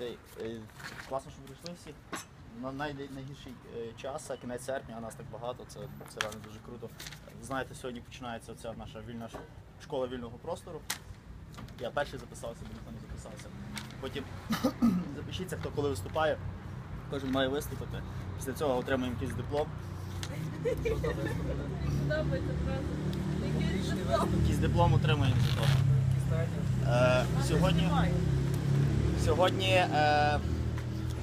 цей, е, класно, що прийшли всі. На найгірший е, час, а кінець серпня, а нас так багато, це, це реально дуже круто. Знаєте, сьогодні починається ця наша вільна школа вільного простору. Я перший записався, бо ніхто не записався. Потім запишіться, хто коли виступає. Кожен має виступити. Після цього отримуємо якийсь диплом. Якийсь диплом. Того. Е, сьогодні сьогодні е,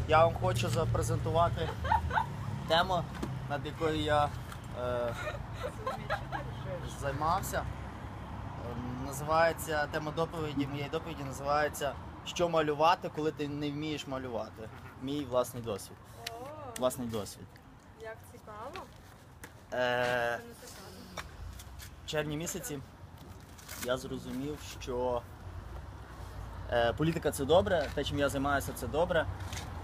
я вам хочу запрезентувати тему, над якою я е, займався. Ем, Називається тема доповіді, моєї доповіді називається Що малювати, коли ти не вмієш малювати. Мій власний досвід. О, Власний досвід. як цікаво. Е, в червні місяці я зрозумів, що політика це добре, те, чим я займаюся, це добре,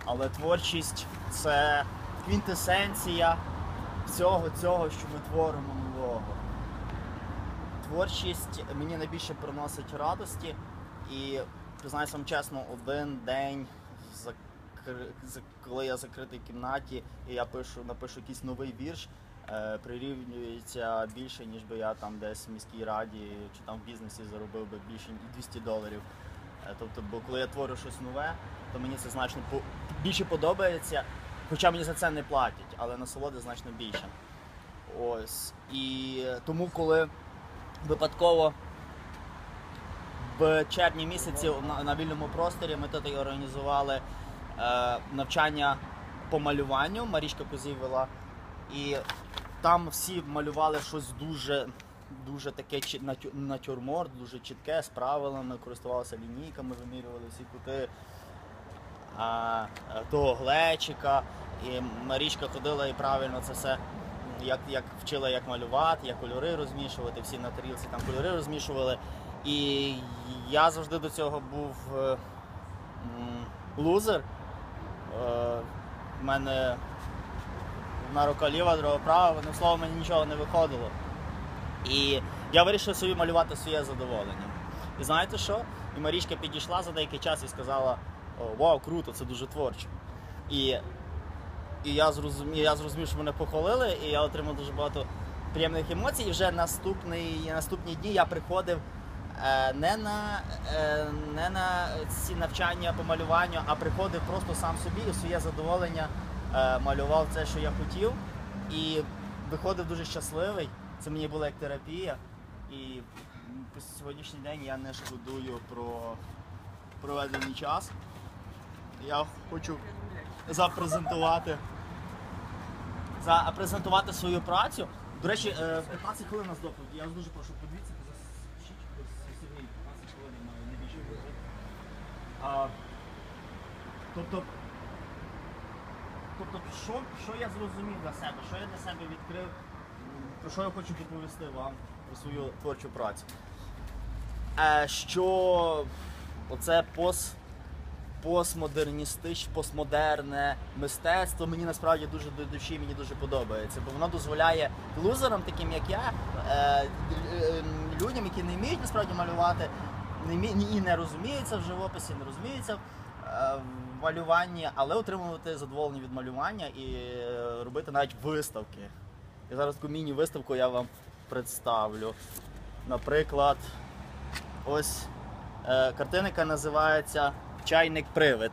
але творчість це квінтесенція всього цього, що ми творимо нового. Творчість мені найбільше приносить радості, і признаюся вам чесно, один день, коли я в кімнаті і я пишу, напишу якийсь новий вірш, е, прирівнюється більше, ніж би я там десь в міській раді чи там в бізнесі заробив би більше ніж 200 доларів. Е, Тобто, бо коли я творю щось нове, то мені це значно більше подобається, хоча мені за це не платять, але насолоди значно більше. Ось. І тому, коли випадково в червні місяці на, вільному просторі ми тут організували е, навчання по малюванню. Марічка Козій вела. І там всі малювали щось дуже, дуже таке натюрморт, дуже чітке, з правилами, користувалися лінійками, вимірювали всі кути а, е, того глечика. І Марічка ходила і правильно це все. Як, як вчила, як малювати, як кольори розмішувати, всі на тарілці там кольори розмішували. І я завжди до цього був е, лузер. Е, в мене одна рука ліва, друга права, одним словом, мені нічого не виходило. І я вирішив собі малювати своє задоволення. І знаєте що? І Марічка підійшла за деякий час і сказала: «О, Вау, круто, це дуже творчо. І, і я, зрозумів, я зрозумів, що мене похвалили, і я отримав дуже багато приємних емоцій. І вже наступний, наступні дні я приходив е, не, на, е, не на ці навчання по малюванню, а приходив просто сам собі і в своє задоволення е, малював це, що я хотів. І виходив дуже щасливий. Це мені була як терапія. І по сьогоднішній день я не шкодую про проведений час. Я хочу запрезентувати, запрезентувати свою працю. До речі, е, 15 хвилин у нас доповіді. Я вас дуже прошу, подивіться, засічіть Сергій, 15 хвилин має не більше бути. А, тобто, тобто що, що я зрозумів для себе, що я для себе відкрив, про що я хочу доповісти вам про свою творчу працю. Е, що оце пост, постмодерністичне, постмодерне мистецтво мені насправді дуже до душі, мені дуже подобається, бо воно дозволяє лузерам, таким як я, е, е, людям, які не вміють насправді малювати, не і не розуміються в живописі, не розуміються в малюванні, але отримувати задоволення від малювання і робити навіть виставки. І зараз таку міні-виставку я вам представлю. Наприклад, ось е, картина, яка називається Чайник-привид.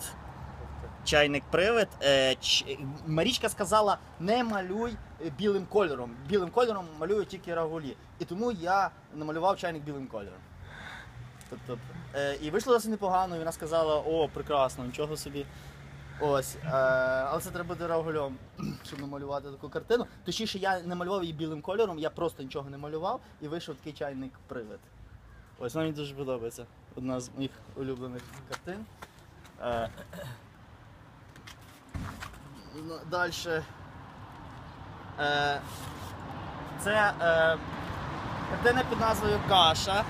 Чайник-привид. Е, ч... Марічка сказала, не малюй білим кольором. Білим кольором малюю тільки рагулі. І тому я намалював чайник білим кольором. Тобто, е, і вийшло досить непогано, і вона сказала, о, прекрасно, нічого собі. Ось, е, але це треба буде рагульом, щоб намалювати таку картину. Точніше, я не малював її білим кольором, я просто нічого не малював і вийшов такий чайник привид. Ось мені дуже подобається. Одна з моїх улюблених картин. Е, Далі. Е, це е, картина під назвою Каша.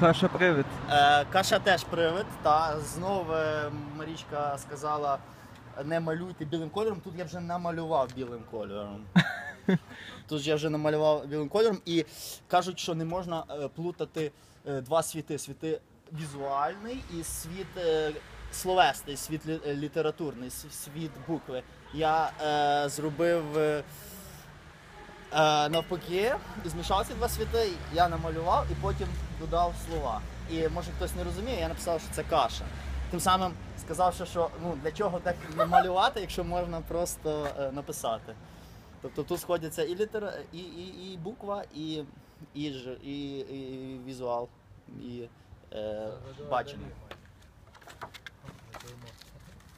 Каша привид. Е, Каша теж привид. Та знов е, Марічка сказала не малюйте білим кольором. Тут я вже намалював білим кольором. Тут я вже намалював білим кольором і кажуть, що не можна е, плутати е, два світи: світи візуальний і світ, словесний, світ літературний, світ букви. Я е, зробив навпаки, змішав ці два світи, я намалював і потім додав слова. І може хтось не розуміє, я написав, що це каша. Тим самим сказавши, що ну, для чого так малювати, якщо можна просто е, написати. Тобто тут сходяться і літера, і, і, і буква, і, і, ж- і, і візуал, і е, бачення.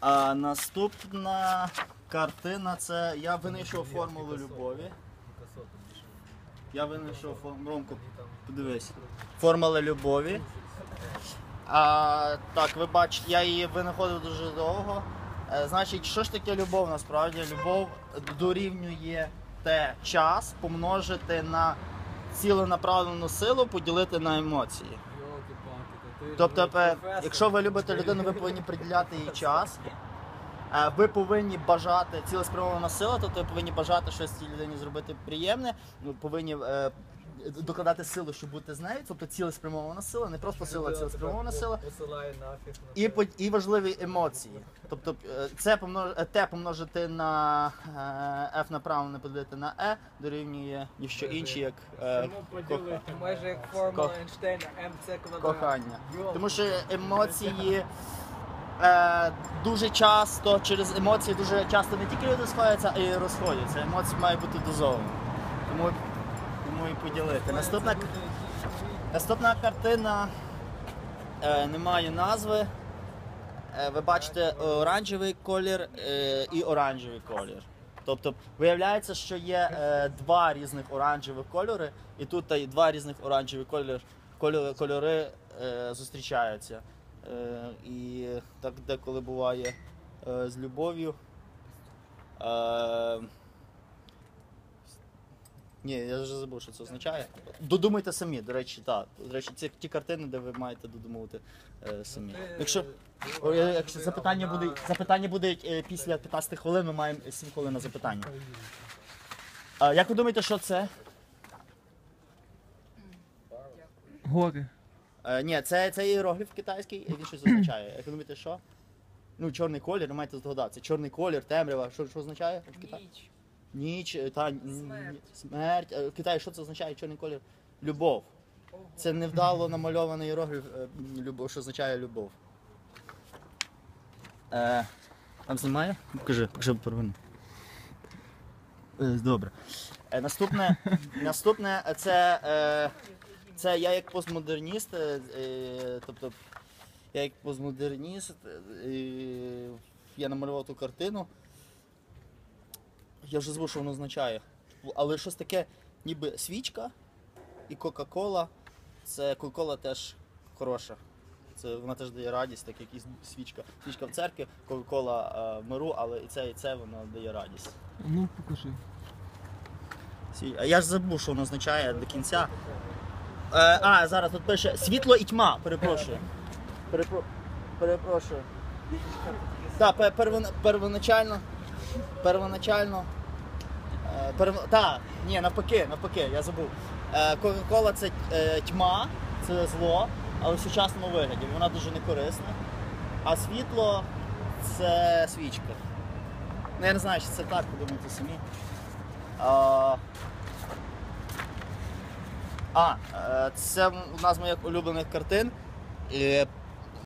А наступна картина це я винайшов формулу любові. Я винайшов. Ромко, подивись. Формула любові. А, так, ви бачите, я її винаходив дуже довго. Е, значить, що ж таке любов насправді? Любов дорівнює те час помножити на ціленаправлену силу, поділити на емоції. Тобто, якщо ви любите людину, ви повинні приділяти їй час. Е, Ви повинні бажати цілеспрямована сила, тобто ви повинні бажати щось цій людині зробити приємне, повинні е, докладати силу, щоб бути з нею, тобто цілеспрямована сила, не просто сила, а цілеспрямована сила. І, по- і важливі емоції. Тобто е, це помнож, те помножити на F направлене поділити на E дорівнює ніщо інше, як Майже як формула Ейнштейна, МЦ квадрат. кохання. Тому що емоції е, дуже часто, через емоції дуже часто не тільки люди сходяться, а й розходяться. Емоції мають бути дозовані. Тому, тому і поділити. Наступна, наступна картина е, не має назви. Е, ви бачите оранжевий колір е, і оранжевий колір. Тобто виявляється, що є е, два різних оранжевих кольори, і тут та й два різних оранжевих кольори, кольори, кольори е, зустрічаються. Е, і так деколи буває е, з любов'ю. Е, ні, я вже забув, що це означає. Додумайте самі, до речі, так. До речі, це ті картини, де ви маєте додумувати е, самі. Якщо, о, якщо запитання будуть, запитання будуть е, після 15 хвилин, ми маємо 7 хвилин на запитання. А, як ви думаєте, що це? Гори. Е, ні, це, це іерогліф китайський, він щось означає. Як ви думаєте, що? Ну, чорний колір, ви маєте здогадатися. Чорний колір, темрява, що, що означає в Китаї? Ніч. Ніч, е, та н- Смерть. смерть. Е, В Китаї що це означає чорний колір? Любов. Це невдало намальований іерогліф, е, любов, що означає любов. Е, там знімає? Покажи, покажи первинно. Е, Добре. Е, наступне, наступне це, е, це я як постмодерніст, е, е, тобто я як постмодерніст, е, я намалював ту картину. Я вже забув, що воно означає. Але щось таке, ніби свічка і Кока-Кола. Це Кока-Кола теж хороша. Це вона теж дає радість, так як і свічка. Свічка в церкві, Кока-Кола в миру, але і це, і це воно дає радість. Ну, покажи. А я ж забув, що воно означає до кінця. Е, а, зараз тут пише світло і тьма, перепрошую. Перепро... Перепрошую. Так, пе- первон- первоначально. Первоначально. Е, перв... Так, ні, навпаки, навпаки, я забув. Е, Кока-кола це е, тьма, це зло, але в сучасному вигляді. Вона дуже некорисна. А світло це свічка. Ну я не знаю, чи це так, подумайте самі. А, а, е, це одна з моїх улюблених картин. І